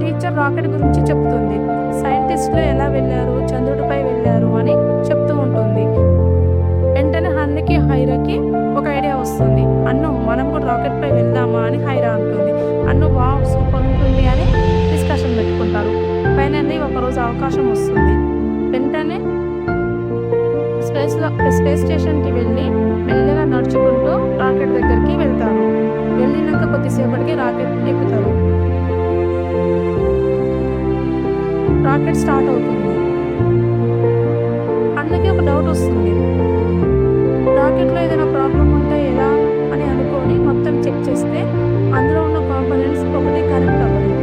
Teacher rocket గురించి చెప్తుంది. సైంటిస్టులు ఎలా వెళ్ళారు? చంద్రుడిపై వెళ్ళారు అని చెప్తూ ఉంటుంది. వెంటనే హన్నుకి హైరాకి ఒక ఐడియా వస్తుంది. అన్ను మనం కూడా రాకెట్పై వెళ్దామా అని హైరా అంటుంది. అన్ను వా సూపర్ ఉంటుంది అని డిస్కషన్ పెట్టుకుంటారు. ఫైనల్లీ ఒకరోజు అవకాశం వస్తుంది. వెంటనే స్పేస్లో స్పేస్ స్టేషన్కి వెళ్ళి మెల్లగా నడుచుకుంటూ రాకెట్ దగ్గరికి వెళ్తారు. వెళ్ళినాక కొద్దిసేపటికి రాకెట్ ఎక్కుతారు రాకెట్ స్టార్ట్ అవుతుంది. అన్నకి ఒక డౌట్ వస్తుంది. రాకెట్లో ఏదైనా ప్రాబ్లం ఉంటే ఎలా అని అనుకొని మొత్తం చెక్ చేస్తే అందులో ఉన్న కాంపోనెంట్స్ ఒకటి కనెక్ట్ అవ్వదు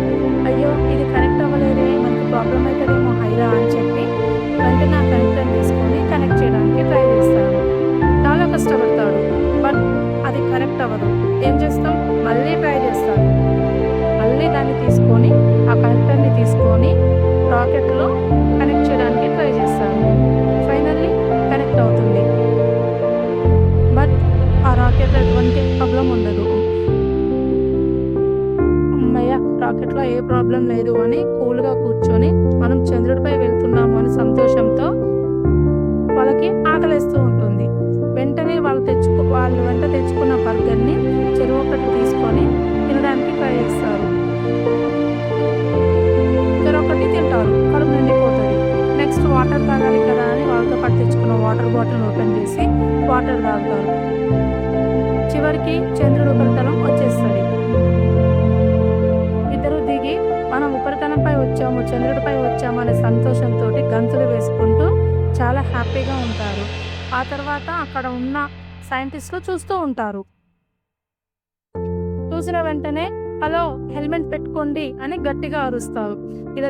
అయ్యో ఇది కనెక్ట్ అవ్వలేదే మనకి ప్రాబ్లం అవుతుందేమో హైరా అని చెప్పి. రాకెట్లో ఏ ప్రాబ్లం లేదు అని కూల్గా కూర్చొని మనం చంద్రుడిపై వెళ్తున్నాము అని సంతోషంతో వాళ్ళకి ఆకలిస్తూ ఉంటుంది. వెంటనే వాళ్ళు తెచ్చుకో వాళ్ళు వెంట తెచ్చుకున్న బర్గర్ని చెరువు ఒకటి తీసుకొని తినడానికి ట్రై చేస్తారు. చెరొకటి తింటారు. కడుపు నిండిపోతుంది. నెక్స్ట్ వాటర్ తాగాలి కదా అని వాళ్ళతో పాటు తెచ్చుకున్న వాటర్ బాటిల్ ఓపెన్ చేసి వాటర్ తాగుతారు. చివరికి చంద్రుడు ఉపరితలం వచ్చేస్తుంది. మనం ఉపరితలంపై వచ్చాము చంద్రుడిపై వచ్చాము అనే సంతోషంతో గంతులు వేసుకుంటూ చాలా హ్యాపీగా ఉంటారు. ఆ తర్వాత అక్కడ ఉన్న సైంటిస్టులు చూస్తూ ఉంటారు. చూసిన వెంటనే హలో హెల్మెట్ పెట్టుకోండి అని గట్టిగా అరుస్తారు. ఇలా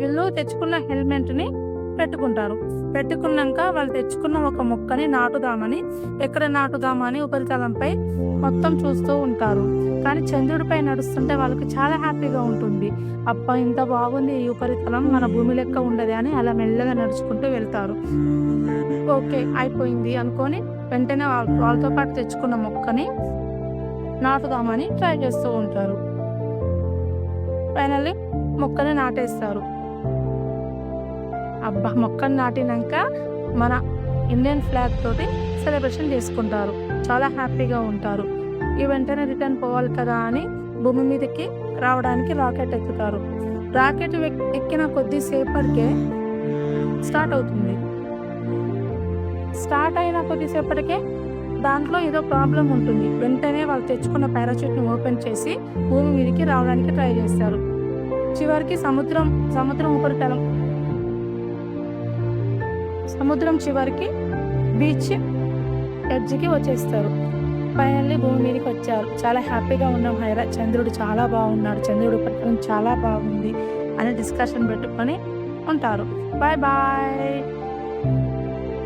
వీళ్ళు తెచ్చుకున్న హెల్మెట్ని పెట్టుకుంటారు. పెట్టుకున్నాక వాళ్ళు తెచ్చుకున్న ఒక మొక్కని నాటుదామని ఎక్కడ నాటుదామని ఉపరితలంపై మొత్తం చూస్తూ ఉంటారు. కానీ చంద్రుడిపై నడుస్తుంటే వాళ్ళకి చాలా హ్యాపీగా ఉంటుంది. అబ్బా ఇంత బాగుంది ఈ ఉపరితలం మన భూమి లెక్క ఉండదు అని అలా మెల్లగా నడుచుకుంటూ వెళ్తారు. ఓకే అయిపోయింది అనుకొని వెంటనే వాళ్ళ- వాళ్ళతో పాటు తెచ్చుకున్న మొక్కని నాటుదామని ట్రై చేస్తూ ఉంటారు. ఫైనల్లీ మొక్కని నాటేస్తారు. అబ్బా మొక్కను నాటినాక మన ఇండియన్ ఫ్లాగ్ తోటి సెలబ్రేషన్ చేసుకుంటారు. చాలా హ్యాపీగా ఉంటారు. ఈ వెంటనే రిటర్న్ పోవాలి కదా అని భూమి మీదకి రావడానికి రాకెట్ ఎక్కుతారు. రాకెట్ ఎక్కిన కొద్దిసేపటికే స్టార్ట్ అవుతుంది. స్టార్ట్ అయిన కొద్దిసేపటికే దాంట్లో ఏదో ప్రాబ్లం ఉంటుంది. వెంటనే వాళ్ళు తెచ్చుకున్న పారాచూట్ని ఓపెన్ చేసి భూమి మీదకి రావడానికి ట్రై చేస్తారు. చివరికి సముద్రం సముద్రం ఉపరితలం సముద్రం చివరికి బీచ్ ఎడ్జ్కి వచ్చేస్తారు. ఫైనల్లీ భూమి మీదకి వచ్చారు. చాలా హ్యాపీగా ఉన్నాం హైరా. చంద్రుడు చాలా బాగున్నాడు. చంద్రుడు పట్టణం చాలా బాగుంది అని డిస్కషన్ పెట్టుకొని ఉంటారు. Bye bye.